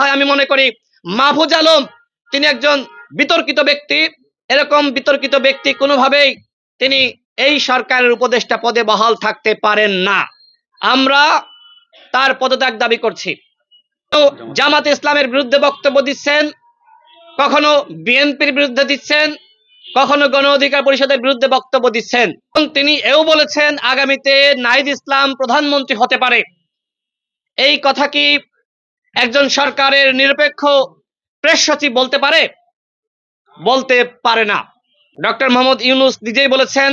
হয়, আমি মনে করি মাহফুজ আলম, তিনি একজন বিতর্কিত ব্যক্তি। এরকম বিতর্কিত ব্যক্তি কোনোভাবেই তিনি এই সরকারের উপদেষ্টা পদে বহাল থাকতে পারেন না। আমরা তার পদত্যাগ দাবি করছি। জামাত ইসলামের বিরুদ্ধে বক্তব্য দিচ্ছেন, কখনো বিএনপির বিরুদ্ধে দিচ্ছেন, কখনো গণ অধিকার পরিষদের বিরুদ্ধে বক্তব্য দিচ্ছেন। তিনি এও বলেছেন, আগামীতে নাইদ ইসলাম প্রধানমন্ত্রী হতে পারে। এই কথা কি একজন সরকারের নিরপেক্ষ প্রেস সচিব বলতে পারে? বলতে পারে না। ডক্টর মোহাম্মদ ইউনুস নিজেই বলেছেন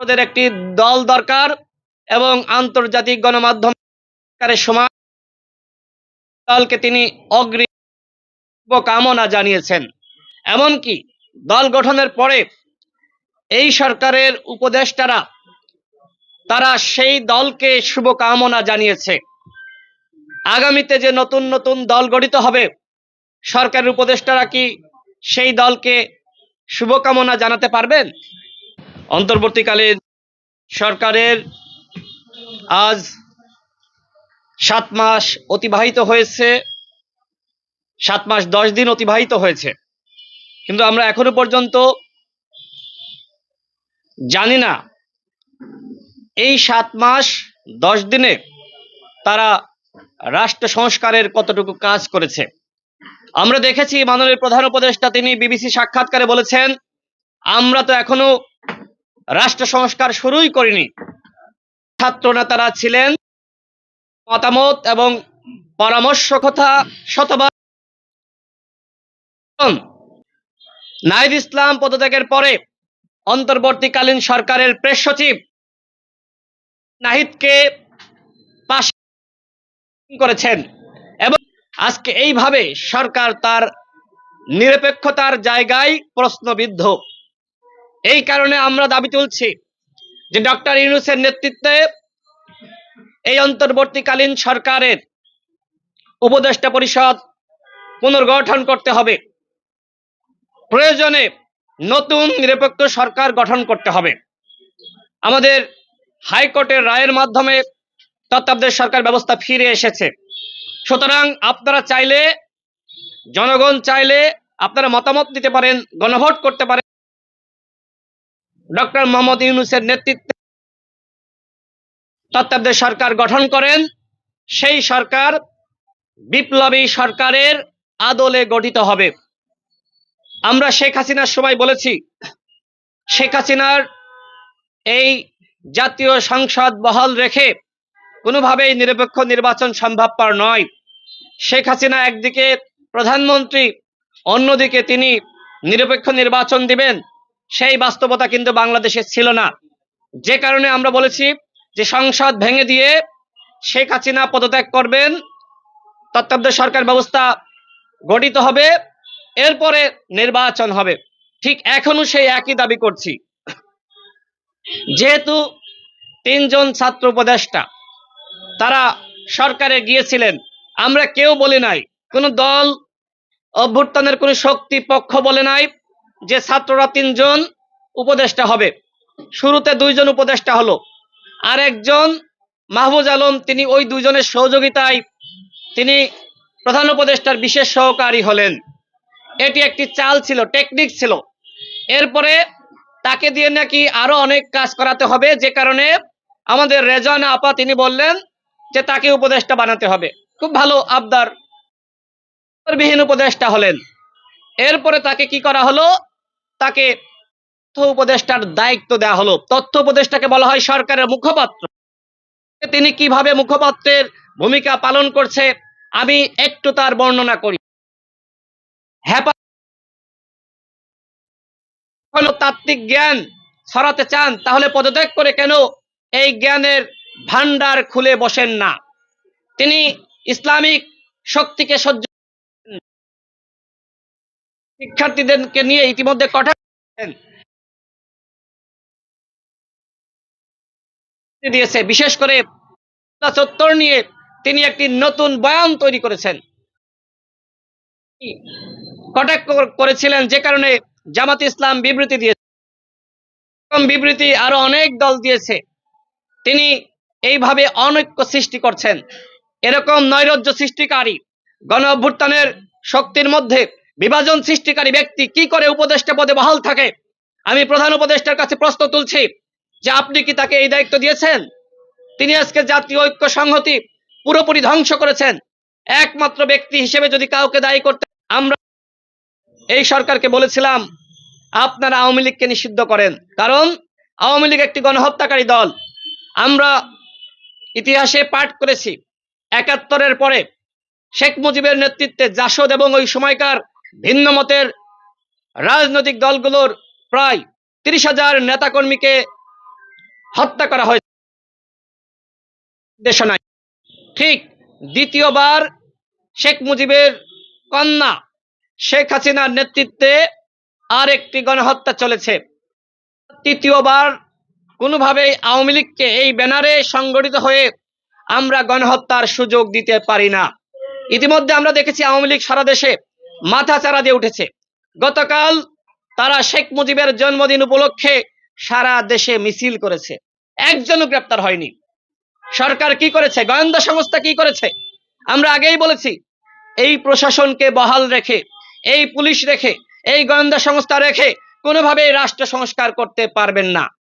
ওদের একটি দল দরকার এবং আন্তর্জাতিক গণমাধ্যম সময় দলকে তিনি অগ্রিম কামনা জানিয়েছেন। এমনকি দল গঠনের পরে এই সরকারের উপদেষ্টারা, তারা সেই দলকে শুভকামনা জানিয়েছে। আগামীতে যে নতুন নতুন দল গঠিত হবে, সরকারের উপদেষ্টারা কি সেই দলকে শুভকামনা জানাতে পারবেন? অন্তর্বর্তীকালীন সরকারের আজ সাত মাস অতিবাহিত হয়েছে, সাত মাস দশ দিন অতিবাহিত হয়েছে। কিন্তু আমরা এখনও পর্যন্ত জানি না, এই সাত মাস দশ দিনে তারা রাষ্ট্র সংস্কারের কতটুকু কাজ করেছে। আমরা দেখেছি মাননীয় প্রধান উপদেষ্টা তিনি বিবিসি সাক্ষাৎকারে বলেছেন, আমরা তো এখনও রাষ্ট্র সংস্কার শুরুই করিনি। ছাত্র নেতারা ছিলেন, মতামত এবং পরামর্শ কথা শতবার। নাহিদ ইসলাম পদত্যাগের পরে অন্তর্বর্তীকালীন সরকারের প্রেস সচিব নাহিদকে করেছেন। এবং আজকে এইভাবে সরকার তার নিরপেক্ষতার জায়গায় প্রশ্নবিদ্ধ। এই কারণে আমরা দাবি তুলছি যে ডক্টর ইউনুসের নেতৃত্বে এই অন্তর্বর্তীকালীন সরকারের উপদেষ্টা পরিষদ পুনর্গঠন করতে হবে। প্রয়োজনে নতুন নিরপেক্ষ সরকার গঠন করতে হবে। আমাদের হাইকোর্টের রায়ের মাধ্যমে তত্ত্বাবধায়ক সরকার ব্যবস্থা ফিরে এসেছে। সুতরাং আপনারা চাইলে, জনগণ চাইলে আপনারা মতামত দিতে পারেন, গণভোট করতে পারেন। ডক্টর মোহাম্মদ ইউনুসের নেতৃত্বে তত্ত্বাবধায়ক সরকার গঠন করেন। সেই সরকার বিপ্লবী সরকারের আদলে গঠিত হবে। আমরা শেখ হাসিনার সময় বলেছি, শেখ হাসিনার এই জাতীয় সংসদ বহাল রেখে কোনোভাবেই নিরপেক্ষ নির্বাচন সম্ভবপর নয়। শেখ হাসিনা একদিকে প্রধানমন্ত্রী, অন্যদিকে তিনি নিরপেক্ষ নির্বাচন দিবেন, সেই বাস্তবতা কিন্তু বাংলাদেশে ছিল না। যে কারণে আমরা বলেছি যে সংসদ ভেঙে দিয়ে শেখ হাসিনা পদত্যাগ করবেন, তত্ত্বাবধায়ক সরকার ব্যবস্থা গঠিত হবে, এরপরে নির্বাচন হবে। ঠিক এখনও সেই একই দাবি করছি। যেহেতু তিনজন ছাত্র উপদেষ্টা তারা সরকারে গিয়েছিলেন। আমরা কেউ বলি নাই। কোন দল অভ্যুত্থানের কোন শক্তি পক্ষ বলে নাই যে ছাত্ররা তিনজন উপদেষ্টা হবে। শুরুতে দুইজন উপদেষ্টা হলো। আর একজন মাহবুজ আলম, তিনি ওই দুইজনের সহযোগিতায় তিনি প্রধান উপদেষ্টার বিশেষ সহকারী হলেন। এটি একটি চাল ছিল, টেকনিক ছিল। এরপরে তাকে দিয়ে নাকি আরও অনেক কাজ করাতে হবে, যে কারণে আমাদের রেজান আপা তিনি বললেন যে তাকে উপদেষ্টা বানাতে হবে। খুব ভালো, আবদার। বিহীন উপদেষ্টা হলেন। এরপরে তাকে কি করা হলো? তাকে তথ্য উপদেষ্টার দায়িত্ব দেওয়া হলো। তথ্য উপদেষ্টাকে বলা হয় সরকারের মুখপাত্র। তিনি কীভাবে মুখপাত্রের ভূমিকা পালন করছে, আমি একটু তার বর্ণনা করি। হলো তাত্ত্বিক জ্ঞান ছড়াতে চান, তাহলে পদত্যাগ করে কেন এই জ্ঞানের ভান্ডার খুলে বসেন না। তিনি ইসলামিক শক্তিকে সহ্য শিক্ষার্থীদেরকে নিয়ে ইতিমধ্যে কঠোর দিয়েছে। বিশেষ করে চত্বর নিয়ে তিনি একটি নতুন বয়ান তৈরি করেছেন। কটাক্ষ করেছিলেন যে কারণে জামাত ইসলাম বিবৃতি দিয়েছে। বিবৃতি আরও অনেক দল দিয়েছে। তিনি এইভাবে অনৈক্য সৃষ্টি করছেন। এরকম নৈরাজ্য সৃষ্টিকারী গণ অভ্যুত্থানের শক্তির মধ্যে বিভাজন সৃষ্টিকারী ব্যক্তি কি করে উপদেষ্টা পদে বহাল থাকে? আমি প্রধান উপদেষ্টার কাছে প্রশ্ন তুলছি যে আপনি কি তাকে এই দায়িত্ব দিয়েছেন? তিনি আজকে জাতীয় ঐক্য সংহতি পুরোপুরি ধ্বংস করেছেন। একমাত্র ব্যক্তি হিসেবে যদি কাউকে দায়ী করতে আমরা এই সরকারকে বলেছিলাম, আপনারা আওয়ামী লীগকে নিষিদ্ধ করেন। কারণ আওয়ামী লীগ একটি গণহত্যাকারী দল। আমরা ইতিহাসে পাঠ করেছি। একাত্তরের পরে শেখ মুজিবের নেতৃত্বে জাসদ এবং ওই সময়কার ভিন্ন মতের রাজনৈতিক দলগুলোর প্রায় তিরিশ হাজার নেতাকর্মীকে হত্যা করা হয়েছে। ঠিক দ্বিতীয়বার শেখ মুজিবের কন্যা শেখ হাসিনার নেতৃত্বে আর একটি গণহত্যা চলেছে। তৃতীয়বার কোনোভাবেই আওয়ামী লীগকে এই ব্যানারে সংগঠিত হয়ে আমরা গণহত্যার সুযোগ দিতে পারি না। ইতিমধ্যে আমরা দেখেছি আওয়ামী লীগ সারা দেশে মাথা চারা দিয়ে উঠেছে। গতকাল তারা শেখ মুজিবের জন্মদিন উপলক্ষে সারা দেশে মিছিল করেছে। একজনও গ্রেপ্তার হয়নি। সরকার কি করেছে? গোয়েন্দা সংস্থা কি করেছে? আমরা আগেই বলেছি, এই প্রশাসনকে বহাল রেখে, এই পুলিশ রেখে, এই গোয়েন্দা সংস্থা রেখে কোনোভাবেই রাষ্ট্র সংস্কার করতে পারবেন না।